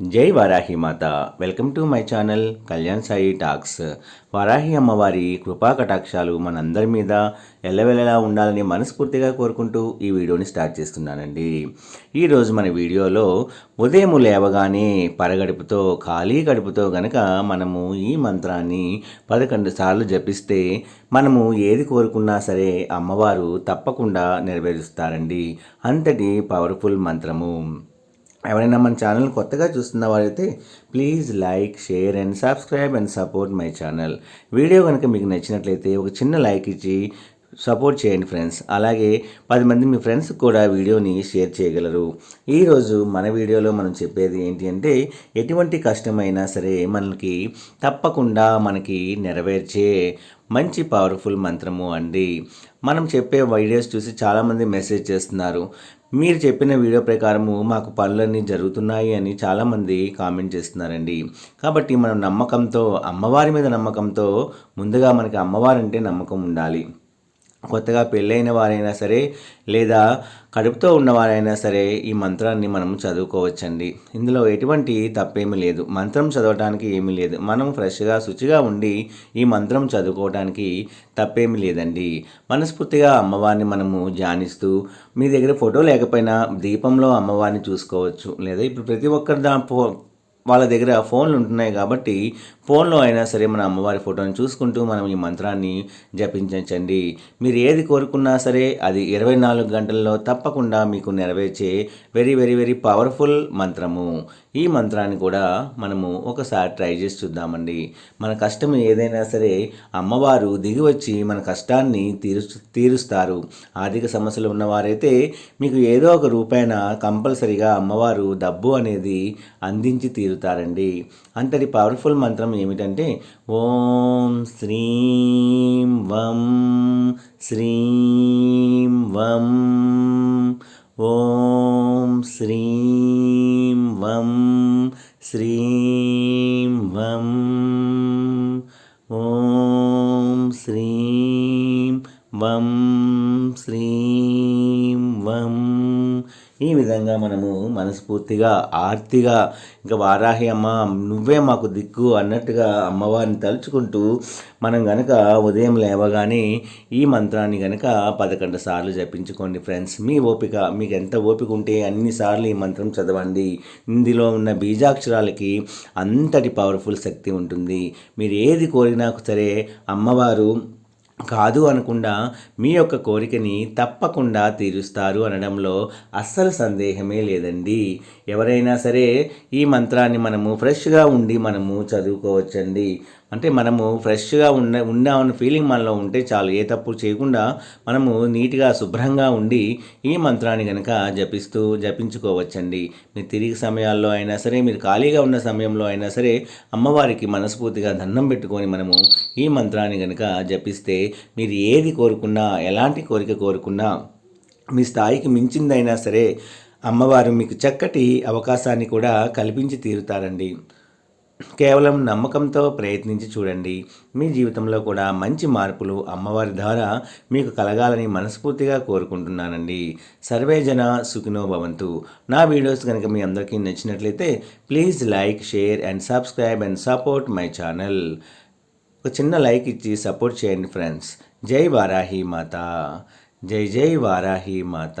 జై వారాహి మాత. Welcome to my channel Kalyan Sai talks. Varahi అమ్మవారి కృపా కటాక్షాలు మనందరి మీద ఎల్లవెల్లలా ఉండాలని మనస్ఫూర్తిగా కోరుకుంటూ ఈ వీడియోని స్టార్ట్ చేస్తున్నానండి. ఈరోజు మన వీడియోలో ఉదయం లేవగానే పరగడుపుతో ఖాళీ గడుపుతో గనక మనము ఈ మంత్రాన్ని పదకొండు సార్లు జపిస్తే మనము ఏది కోరుకున్నా సరే అమ్మవారు తప్పకుండా నెరవేరుస్తారండి. అంతటి పవర్ఫుల్ మంత్రము. ఎవరైనా మన ఛానల్ కొత్తగా చూస్తున్న వారైతే please like share and subscribe and support my channel. Video కనుక మీకు నచ్చినట్లయితే ఒక చిన్న లైక్ ఇచ్చి సపోర్ట్ చేయండి ఫ్రెండ్స్. అలాగే పది మంది మీ ఫ్రెండ్స్ కూడా వీడియోని షేర్ చేయగలరు. ఈరోజు మన వీడియోలో మనం చెప్పేది ఏంటి అంటే ఎటువంటి కష్టమైనా సరే మనకి తప్పకుండా మనకి నెరవేర్చే మంచి పవర్ఫుల్ మంత్రము అండి. మనం చెప్పే వీడియోస్ చూసి చాలామంది మెసేజ్ చేస్తున్నారు. మీరు చెప్పిన వీడియో ప్రకారము మాకు పనులన్నీ జరుగుతున్నాయి అని చాలామంది కామెంట్ చేస్తున్నారండి. కాబట్టి మనం నమ్మకంతో అమ్మవారి మీద నమ్మకంతో ముందుగా మనకి అమ్మవారంటే నమ్మకం ఉండాలి. కొత్తగా పెళ్ళైన వారైనా సరే లేదా కడుపుతో ఉన్నవారైనా సరే ఈ మంత్రాన్ని మనం చదువుకోవచ్చండి. ఇందులో ఎటువంటి తప్పేమీ లేదు. మంత్రం చదవటానికి ఏమీ లేదు. మనం ఫ్రెష్గా శుచిగా ఉండి ఈ మంత్రం చదువుకోవడానికి తప్పేమీ లేదండి. మనస్ఫూర్తిగా అమ్మవారిని మనము ధ్యానిస్తూ మీ దగ్గర ఫోటో లేకపోయినా దీపంలో అమ్మవారిని చూసుకోవచ్చు. లేదా ఇప్పుడు ప్రతి ఒక్కరి దా వాళ్ళ దగ్గర ఫోన్లు ఉంటున్నాయి కాబట్టి ఫోన్లో అయినా సరే మన అమ్మవారి ఫోటోని చూసుకుంటూ మనం ఈ మంత్రాన్ని జపించండి మీరు ఏది కోరుకున్నా సరే అది ఇరవై నాలుగు గంటల్లో తప్పకుండా మీకు నెరవేర్చే వెరీ వెరీ వెరీ పవర్ఫుల్ మంత్రము. ఈ మంత్రాన్ని కూడా మనము ఒకసారి ట్రై చేసి చూద్దామండి. మన కష్టం ఏదైనా సరే అమ్మవారు దిగి వచ్చి మన కష్టాన్ని తీరు తీరుస్తారు. ఆర్థిక సమస్యలు ఉన్నవారైతే మీకు ఏదో ఒక రూపాయన కంపల్సరిగా అమ్మవారు డబ్బు అనేది అందించి తీరుతారండి. అంతటి పవర్ఫుల్ మంత్రం ఏమిటంటే ఓం శ్రీం వం శ్రీం వం ఓం శ్రీం వం శ్రీం వం ఓం శ్రీం వం శ్రీం వం. ఈ విధంగా మనము మనస్ఫూర్తిగా ఆర్తిగా ఇంకా వారాహి అమ్మ నువ్వే మాకు దిక్కు అన్నట్టుగా అమ్మవారిని తలుచుకుంటూ మనం గనక ఉదయం లేవగానే ఈ మంత్రాన్ని గనక పదకొండు సార్లు జపించుకోండి ఫ్రెండ్స్. మీ ఓపిక మీకు ఎంత ఓపిక ఉంటే అన్నిసార్లు ఈ మంత్రం చదవండి. ఇందులో ఉన్న బీజాక్షరాలకి అంతటి పవర్ఫుల్ శక్తి ఉంటుంది. మీరు ఏది కోరినా సరే అమ్మవారు కాదు అనకుండా మీ యొక్క కోరికని తప్పకుండా తీరుస్తారు అనడంలో అస్సలు సందేహమే లేదండి. ఎవరైనా సరే ఈ మంత్రాన్ని మనము ఫ్రెష్గా ఉండి మనము చదువుకోవచ్చండి. అంటే మనము ఫ్రెష్గా ఉన్న ఉన్నామన్న ఫీలింగ్ మనలో ఉంటే చాలు ఏ తప్పు చేయకుండా మనము నీట్గా శుభ్రంగా ఉండి ఈ మంత్రాన్ని కనుక జపిస్తూ జపించుకోవచ్చండి. మీరు తిరిగి సమయాల్లో అయినా సరే మీరు ఖాళీగా ఉన్న సమయంలో అయినా సరే అమ్మవారికి మనస్ఫూర్తిగా దండం పెట్టుకొని మనము ఈ మంత్రాన్ని కనుక జపిస్తే మీరు ఏది కోరుకున్నా ఎలాంటి కోరిక కోరుకున్నా మీ స్థాయికి మించిందైనా సరే అమ్మవారు మీకు చక్కటి అవకాశాన్ని కూడా కల్పించి తీరుతారండి. కేవలం నమ్మకంతో ప్రయత్నించి చూడండి. మీ జీవితంలో కూడా మంచి మార్పులు అమ్మవారి ద్వారా మీకు కలగాలని మనస్ఫూర్తిగా కోరుకుంటున్నానండి. సర్వే జన సుఖినో భవంతు. నా వీడియోస్ కనుక మీ అందరికీ నచ్చినట్లయితే please like share and subscribe and support my channel. ఒక చిన్న లైక్ ఇచ్చి సపోర్ట్ చేయండి ఫ్రెండ్స్. జై వారాహి మాత. జై జై వారాహి మాత.